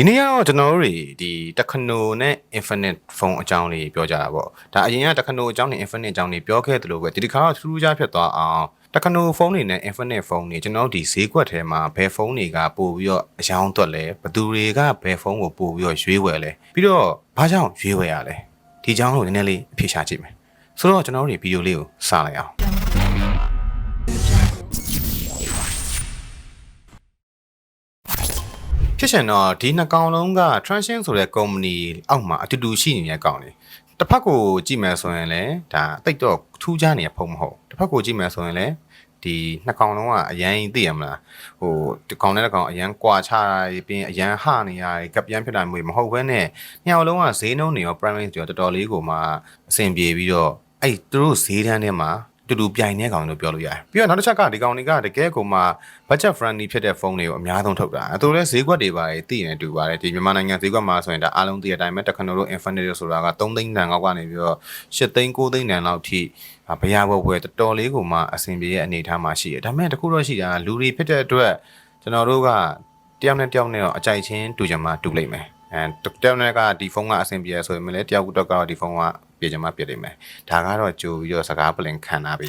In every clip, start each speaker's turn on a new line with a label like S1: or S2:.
S1: ဒီနေ့ကတော့ကျွန်တော်တို့တွေဒီတက္ကနိုနဲ့ Infinite ဖုန်းအကြောင်းလေးပြောကြတာပေါ့ဒါအရင်ကတက္ကနိုအကြောင်းနဲ့ Infinite အကြောင်းလေးပြောခဲ့သလိုပဲဒီတစ်ခါတော့ထူးထူးခြားဖြစ်သွားအောင်တက္ကနိုဖုန်းတွေနဲ့ Infinite ဖုန်းတွေကျွန်တော်တို့ဒီဈေးကွက်ထဲမှာဘယ်ဖုန်းတွေကပို့ပြီးတော့အယောင်းသွက်လဲဘယ်သူတွေကဘယ်ဖုန်းကိုပို့ပြီးတော့ရွေးဝယ်လဲပြီးတော့ဘာကြောင့်ရွေးဝယ်ရလဲဒီအကြောင်းကိုနည်းနည်းလေးအဖြေရှာကြည့်မယ်ဆိုတော့ကျွန်တော်တို့ဒီဗီဒီယိုလေးကိုစလိုက်အောင် ဖြစ်ရှင်တော့ဒီနှစ်ကောင်လုံးက Transient ဆိုတဲ့ company အောက်မှာအတူတူရှိနေတဲ့ကောင်တွေတစ်ဖက်ကိုကြည့်မယ်ဆိုရင်လည်းဒါတိတ်တော့ထူးခြားနေတဲ့ဖုန်းမဟုတ်တစ်ဖက်ကိုကြည့်မယ်ဆိုရင်လည်းဒီနှစ်ကောင်လုံးကအရန်သိရမလားဟိုဒီကောင်နဲ့တစ်ကောင်အရန်ကွာချတာပြီးရင်အရန်ဟနေရတယ်ကပ်ပြန်ဖြစ်တာမျိုးမဟုတ်ဘဲနဲ့ညောင်လုံးကဈေးနှုန်းတွေရော primary တွေရောတော်တော်လေးကိုမှအဆင်ပြေပြီးတော့အဲ့သူတို့ဈေးတန်းထဲမှာ တူတူပြိုင်နေကောင်လို့ပြောလို့ရတယ်ပြီးတော့နောက်တစ်ချက်ကဒီကောင်တွေကတကယ်ကိုမှ budget friendly ဖြစ်တဲ့ဖုန်းတွေကိုအများဆုံးထုတ်တာအဲသူလည်းဈေးကွက်တွေပါတယ်သိနေတူပါတယ်ဒီမြန်မာနိုင်ငံဈေးကွက်မှာဆိုရင်ဒါအားလုံးသိတဲ့အတိုင်းပဲ Techno Infinity ဆိုတာက3သိန်းတန်ကောက်ကနေပြီးတော့8သိန်း9သိန်းတန်လောက်ထိဘရားဘဝဲတော်တော်လေးကိုမှအဆင်ပြေရဲ့အနေအထားမှာရှိတယ်ဒါပေမဲ့တခုတော့ရှိတာလူတွေဖြစ်တဲ့အတွက်ကျွန်တော်တို့ကတယောက်နဲ့တယောက်နဲ့တော့အကြိုက်ချင်းတူကြမှာတူလိမ့်မယ်အဲတယောက်နဲ့ကဒီဖုန်းကအဆင်ပြေဆိုရင်လည်းတယောက်ကတော့ကတော့ဒီဖုန်းက ပြေကြမှာပြလိမ့်မယ်ဒါကတော့ကြိုပြီးတော့စကားပလင်ခံနာပြီ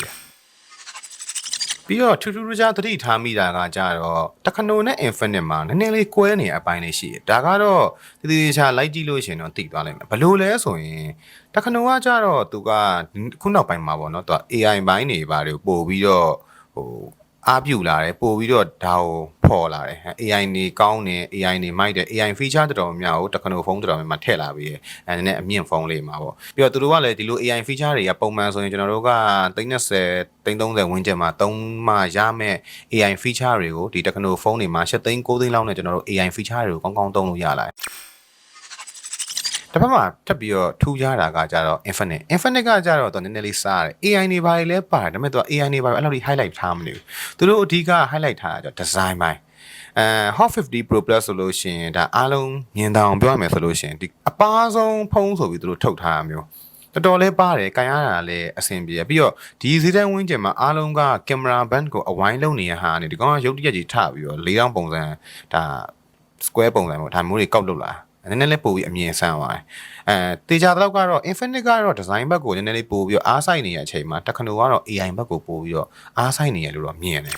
S1: ပြီးတော့ထူးထူးခြားသတိထားမိတာကကြတော့တခနိုနဲ့ Infinite မှာနည်းနည်းလေးကွဲနေတဲ့အပိုင်းလေးရှိတယ်။ဒါကတော့တည်တည်ချာလိုက်ကြည့်လို့ရှိရင်တော့သိသွားလိမ့်မယ်။ဘလို့လဲဆိုရင်တခနိုကကြတော့သူကခုနောက်ပိုင်းမှာပေါ့နော်သူက AI ဘိုင်းတွေပါတယ်ပို့ပြီးတော့ဟို အားပြုလာတယ်ပို့ပြီးတော့ဒါကိုဖော်လာတယ် AI နေကောင်းတယ် AI နေမိုက်တယ် AI feature တော်တော်များများကိုတခနိုဖုန်းတော်တော်များများထည့်လာပြီးအဲနည်းနည်းအမြင့်ဖုန်းလေးမှာပေါ့ပြီးတော့သူတို့ကလည်းဒီလို AI feature တွေကပုံမှန်ဆိုရင်ကျွန်တော်တို့က30 30ဝန်းကျင်မှာသုံးမှရမယ့် AI feature တွေကိုဒီတက္ကနိုဖုန်းတွေမှာ7သိန်း9သိန်းလောက်နဲ့ကျွန်တော်တို့ AI feature တွေကိုကောင်းကောင်းသုံးလို့ရလာတယ် တစ်ဖက်မှာထပ်ပြီးတော့ထူးခြားတာကကြတော့ Infinite Infinite ကကြတော့တော့နည်းနည်းလေးစားတယ် AI တွေဘာတွေလဲပါတယ်ဒါပေမဲ့သူက AI တွေဘာတွေအဲ့လိုကြီး highlight ထားမနေဘူးသူတို့အဓိက highlight ထားတာကြတော့ design ပိုင်းအဲ Hot 50 Pro Plus ဆိုလို့ရှိရင်ဒါအားလုံးမြင်တောင်ပြောရမယ်ဆိုလို့ရှိရင်ဒီအပားဆုံးဖုန်းဆိုပြီးသူတို့ထုတ်ထားတာမျိုးတော်တော်လေးပါတယ်ကန်ရတာလည်းအဆင်ပြေပြီးတော့ဒီဈေးတန်းဝင်းကျင်မှာအားလုံးကကင်မရာဘန်ကိုအဝိုင်းလုံးနေရဟာနေဒီကောင်ကရုပ်တရက်ကြီးထပြီးတော့၄တောင်ပုံစံဒါ square ပုံစံပေါ့ဒါမျိုးတွေကောက်လုပ်လာ နည်းနည်းလေးပို့ပြီးအမြင်ဆန်းသွားတယ်အဲတေချာတော့ကတော့ Infinite ကတော့ design ဘက်ကိုနည်းနည်းလေးပို့ပြီးတော့အားဆိုင်နေတဲ့အချိန်မှာ Techno ကတော့ AI ဘက်ကိုပို့ပြီးတော့အားဆိုင်နေရလို့တော့မြင်တယ်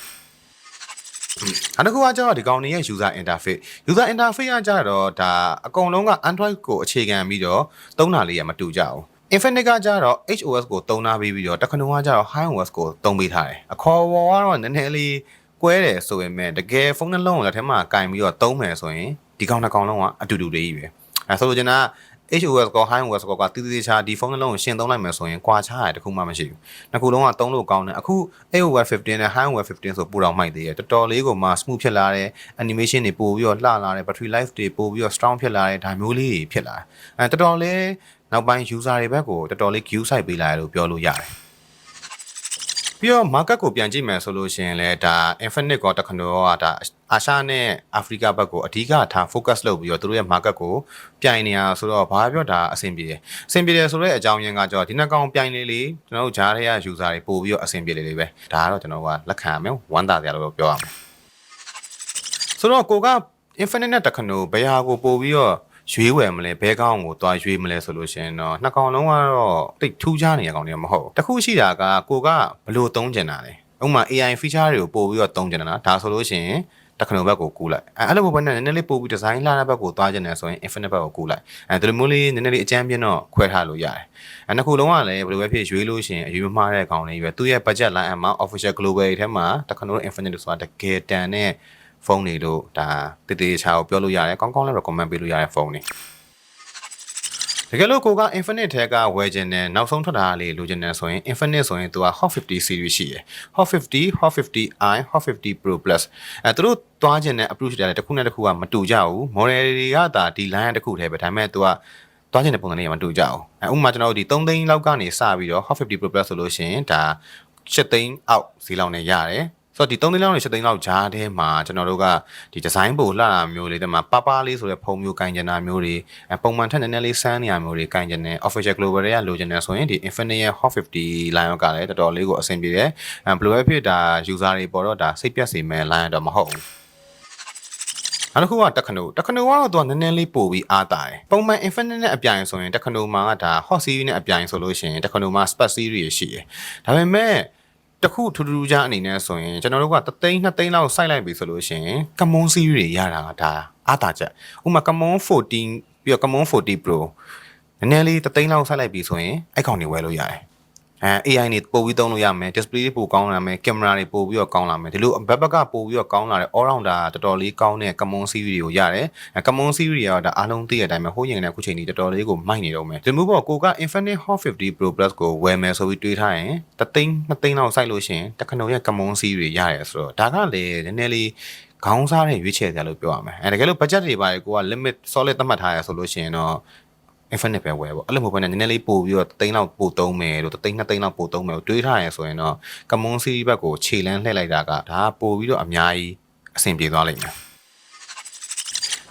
S1: အဲ့ဒါကကျတော့ဒီကောင်တွေရဲ့ user interface user interface ကကြတော့ဒါအကုန်လုံးက Android ကိုအခြေခံပြီးတော့သုံးတာလေးရမတူကြဘူး Infinite ကကြတော့ HOS ကိုသုံးထားပြီးပြီးတော့ Techno ကကြတော့ HiOS ကိုသုံးပေးထားတယ်အခေါ်ပေါ်ကတော့နည်းနည်းလေးကွဲတယ်ဆိုပေမဲ့တကယ်ဖုန်းနှလုံးကိုလက်ထဲမှာကင်ပြီးတော့သုံးမယ်ဆိုရင် ဒီကောင်တစ်ကောင်လုံးကအတူတူလေးကြီးပဲအဲဆိုလိုချင်တာက HOS ကော HiOS ကောကတည်တည်ချာဒီဖုန်းနှလုံးကိုရှင်းသုံးလိုက်မယ်ဆိုရင်ကွာခြားရတခုမှမရှိဘူးနှစ်ခုလုံးကသုံးလို့ကောင်းတယ်အခု HOS 15နဲ့ HiOS 15ဆိုပူတော်မိုက်သေးတယ်တော်တော်လေးကိုမှ smooth ဖြစ်လာတယ် animation တွေပို့ပြီးတော့လှလာတယ် battery life တွေပို့ပြီးတော့ strong ဖြစ်လာတယ်ဒါမျိုးလေးတွေဖြစ်လာတယ်အဲတော်တော်လေးနောက်ပိုင်း user တွေဘက်ကိုတော်တော်လေး view site ပေးလာတယ်လို့ပြောလို့ရတယ် ပြီးတော့ market ကိုပြန်ကြည့်မယ်ဆိုလို့ရှိရင်လည်းဒါ Infinite ကော Techno ကဒါအာရှနဲ့အာဖရိကဘက်ကိုအဓိကထား focus လုပ်ပြီးတော့သူတို့ရဲ့ market ကိုပြိုင်နေရဆိုတော့ဘာပြောဒါအဆင်ပြေတယ်အဆင်ပြေတယ်ဆိုတဲ့အကြောင်းရင်းကကြောဒီနှစ်ကောင်ပြိုင်နေလေကျွန်တော်တို့ဂျားထဲက user တွေပို့ပြီးတော့အဆင်ပြေလေလေပဲဒါကတော့ကျွန်တော်ကလက်ခံရမယ်ဝမ်းသာကြလို့ပြောရမယ်ဆိုတော့ကိုက Infinite နဲ့ Techno ဘယ်ဟာကိုပို့ပြီးတော့ ရွေးဝယ်မလဲဘဲကောင်းကိုသွားရွေးမလဲဆိုလို့ရှိရင်တော့နှစ်ကောင်လုံးကတော့တိတ်ထူးခြားနေရကောင်တွေမဟုတ်တခုရှိတာကကိုကဘလို့သုံးကျင်တာလဲဥပမာ AI feature တွေကိုပို့ပြီးတော့သုံးကျင်တာနော်ဒါဆိုလို့ရှိရင်တခဏဘက်ကိုကူးလိုက်အဲအဲ့လိုဘက်နဲ့နည်းနည်းလေးပို့ပြီး design လာတဲ့ဘက်ကိုသွားကျင်တယ်ဆိုရင် infinite ဘက်ကိုကူးလိုက်အဲဒီလိုမျိုးလေးနည်းနည်းလေးအကြမ်းပြင်းတော့ခွဲထားလို့ရတယ်အဲနှစ်ခုလုံးကလည်းဘယ်လိုပဲဖြစ်ရွေးလို့ရှိရင်အရွေးမမှားတဲ့ကောင်တွေပဲသူ့ရဲ့ budget line အမှာ official global တွေထဲမှာတခဏ infinite ဆိုတာတကယ်တန်တဲ့ ဖုန်းတွေလို့ဒါတည်တည်ချာကိုပြောလို့ရတယ်ကောင်းကောင်းလည်း recommend ပေးလို့ရတဲ့ဖုန်းတွေတကယ်လို့ကိုက Infinite ထဲကဝယ်ခြင်းနဲ့နောက်ဆုံးထွက်တာလေးလိုချင်တယ်ဆိုရင် Infinite ဆိုရင်သူက Hot 50 series ရှိရယ် Hot 50 Hot 50i Hot 50 Pro Plus အဲသူတို့သွားခြင်းနဲ့ approach တွေတစ်ခုနဲ့တစ်ခုကမတူကြဘူး model တွေကဒါဒီ line တစ်ခုတည်းပဲဒါပေမဲ့သူကသွားခြင်းတဲ့ပုံစံလေးကမတူကြဘူးအဲဥပမာကျွန်တော်တို့ဒီ3သိန်းလောက်ကနေစပြီးတော့ Hot 50 Pro Plus ဆိုလို့ရှိရင်ဒါ7သိန်းအောက်ဈေးလောက်နဲ့ရတယ် ဆိုတော့ဒီ3သိန်းလောက်နဲ့7သိန်းလောက်ဂျားထဲမှာကျွန်တော်တို့ကဒီဒီဇိုင်းပုံလှတာမျိုးလေးတည်းမှာပပလေးဆိုတဲ့ဖုံမျိုးကင်ကျင်တာမျိုးတွေပုံမှန်ထက်နည်းနည်းလေးစမ်းနေရမျိုးတွေကင်ကျင်တယ် official global တွေကလိုချင်တယ်ဆိုရင်ဒီ Infinite ရဲ့ Hot 50 line ကလည်းတော်တော်လေးကိုအဆင်ပြေတယ်ဘယ်လိုပဲဖြစ်ဒါ user တွေပေါ်တော့ဒါစိတ်ပြတ်စေမဲ့ line တော့မဟုတ်ဘူးနောက်တစ်ခုကတက်ခနိုတက်ခနိုကတော့သူကနည်းနည်းလေးပို့ပြီးအားတာတယ်ပုံမှန် infinite နဲ့အပြိုင်ဆိုရင်တက်ခနိုမှာကဒါ hot series နဲ့အပြိုင်ဆိုလို့ရှိရင်တက်ခနိုမှာ spec series ရှိတယ်ဒါပေမဲ့ တခုထူးထူးခြားအနေနဲ့ဆိုရင်ကျွန်တော်တို့ကတသိန်းနှစ်သိန်းလောက်စိုက်လိုက်ပြီဆိုလို့ရှိရင် common series တွေရတာကဒါအားတာချက်ဥပမာ common 14ပြီးတော့ common 40 pro နည်းနည်းလေးတသိန်းလောက်စိုက်လိုက်ပြီဆိုရင်အဲ့ကောင်တွေဝယ်လို့ရတယ် အဲ AI နေပို့ပြီးသုံးလို့ရမယ် display တွေပိုကောင်းလာမယ် camera တွေပို့ပြီးတော့ကောင်းလာမယ်ဒီလိုဘက်ဘက်ကပို့ပြီးတော့ကောင်းလာတဲ့ all rounder တော်တော်လေးကောင်းတဲ့ common series တွေကိုရတယ်အဲ common series တွေကတော့ဒါအားလုံးသိတဲ့အတိုင်းပဲဟိုးရင်လည်းအခုချိန်ကြီးတော်တော်လေးကိုမိုက်နေတော့မယ်ဒီမျိုးပေါ့ကိုက Infinite Hot 50 Pro Plus ကိုဝယ်မယ်ဆိုပြီးတွေးထားရင်တသိန်းနှစ်သိန်းလောက်စိုက်လို့ရှိရင်တခဏရဲ့ common series တွေရတယ်ဆိုတော့ဒါကလည်းနည်းနည်းလေးခေါင်းစားတဲ့ရွေးချယ်စရာလို့ပြောရမယ်အဲတကယ်လို့ budget တွေပါတယ်ကိုက limit solid သတ်မှတ်ထားရဆိုလို့ရှိရင်တော့ infinite ပဲဝယ်ပေါ့အဲ့လိုမဟုတ်ဘဲနဲ့နည်းနည်းလေးပို့ပြီးတော့တသိန်းလောက်ပို့သုံးမယ်လို့တသိန်းနှစ်သိန်းလောက်ပို့သုံးမယ်လို့တွေးထားရဆိုရင်တော့ common series ဘက်ကိုခြေလန်းလှည့်လိုက်တာကဒါကပို့ပြီးတော့အများကြီးအဆင်ပြေသွားလိမ့်မယ်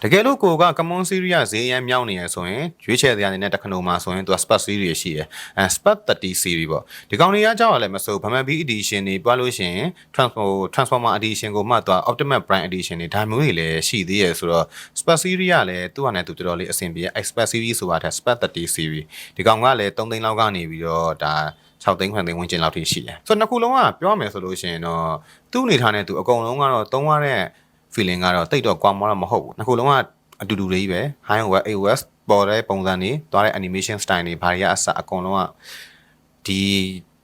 S1: တကယ်လို့ကိုက common series ရဈေးရမ်းမြောင်းနေရဆိုရင်ရွေးချယ်စရာအနေနဲ့တခဏမှာဆိုရင်သူက spec series ရှိတယ်အဲ spec 30 series ပေါ့ဒီကောင်တွေကကြောက်ရလဲမစိုးဗမာ B edition တွေပွားလို့ရှိရင် transform transformer edition ကိုမှသူက optimal prime edition တွေဒါမျိုးတွေလည်းရှိသေးရဆိုတော့ spec series ကလည်းသူ့ဟာနဲ့သူတော်တော်လေးအဆင်ပြေ expert series ဆိုတာတဲ့ spec 30 series ဒီကောင်ကလည်း3သိန်းလောက်ကနေပြီးတော့ဒါ6သိန်း9သိန်းဝန်းကျင်လောက်ထိရှိတယ်ဆိုတော့နှစ်ခုလုံးကပြောရမယ်ဆိုလို့ရှိရင်တော့သူ့အနေထားနဲ့သူအကုန်လုံးကတော့သုံးရတဲ့ feeling ကတော့တိတ်တော့ကွာမတော့မဟုတ်ဘူးနှစ်ခုလုံးကအတူတူလေးပဲ high OS AOS ပေါ်တဲ့ပုံစံတွေသွားတဲ့ animation style တွေဘာတွေကအစအကုန်လုံးကဒီ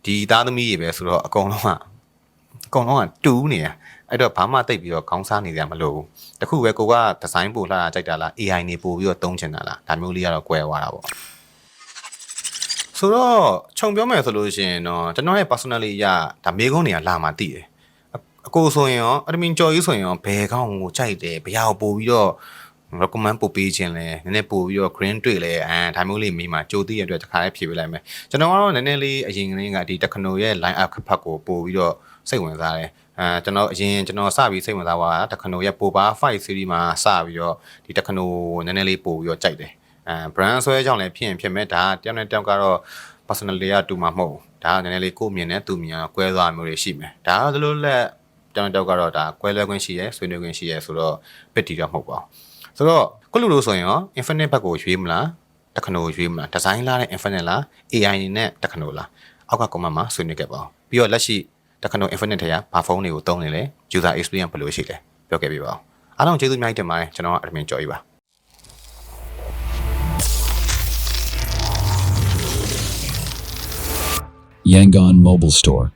S1: ဒီသားသမီးတွေပဲဆိုတော့အကုန်လုံးကအကုန်လုံးကတူးနေတာအဲ့တော့ဘာမှတိတ်ပြီးတော့ခေါင်းစားနေကြမလို့တခုပဲကိုကဒီဇိုင်းပို့လာတာကြိုက်တာလား AI နေပို့ပြီးတော့သုံးချင်တာလားဒါမျိုးလေးကတော့ကွဲသွားတာပေါ့ဆိုတော့ခြုံပြောမယ်ဆိုလို့ရှိရင်တော့ကျွန်တော်ရဲ့ personally အရဒါမေကုန်းတွေကလာမှသိတယ် အကိုဆိုရင်ရောအဒမင်ကြော်ကြီးဆိုရင်ရောဘယ်ကောင်းကိုကြိုက်တယ်ဘယ်ဟာကိုပို့ပြီးတော့ recommend ပို့ပေးခြင်းလဲနည်းနည်းပို့ပြီးတော့ green တွေ့လဲအဲဒါမျိုးလေးမိမှာကြိုသိရတဲ့အတွက်တစ်ခါလေးဖြေပေးလိုက်မယ်ကျွန်တော်ကတော့နည်းနည်းလေးအရင်ကလေးကဒီ techno ရဲ့ line up ဖတ်ကိုပို့ပြီးတော့စိတ်ဝင်စားတယ်အဲကျွန်တော်အရင်ကျွန်တော်စပြီးစိတ်ဝင်စားသွားတာ techno ရဲ့ popa 5 series မှာစပြီးတော့ဒီ techno ကိုနည်းနည်းလေးပို့ပြီးတော့ကြိုက်တယ်အဲ brand ဆွဲကြောင့်လည်းဖြစ်ရင်ဖြစ်မဲ့ဒါတယောက်နဲ့တယောက်ကတော့ personally ကတူမှာမဟုတ်ဘူးဒါကနည်းနည်းလေးကိုယ့်မြင်နဲ့သူ့မြင်ကကွဲသွားမျိုးတွေရှိမယ်ဒါကဒီလိုလက် တောင်တောက်ကတော့ဒါကွဲလွဲခွင့်ရှိရဲဆွေးနွေးခွင့်ရှိရဲဆိုတော့ပစ်တီတော့မဟုတ်ပါဘူးဆိုတော့ခုလူလို့ဆိုရင်ရော infinite ဘက်ကိုရွေးမလားတခဏိုရွေးမလားဒီဇိုင်းလာတဲ့ infinite လား AI နဲ့တခဏိုလားအောက်က comment မှာဆွေးနွေးခဲ့ပါဦးပြီးတော့လက်ရှိတခဏို infinite ထဲကဘာဖုန်းတွေကိုသုံးနေလဲ user experience ဘယ်လိုရှိလဲပြောခဲ့ပြပါဦးအားလုံးကျေးဇူးအများကြီးတင်ပါတယ်ကျွန်တော်က admin ကြော်ကြီးပါ
S2: Yangon Mobile Store.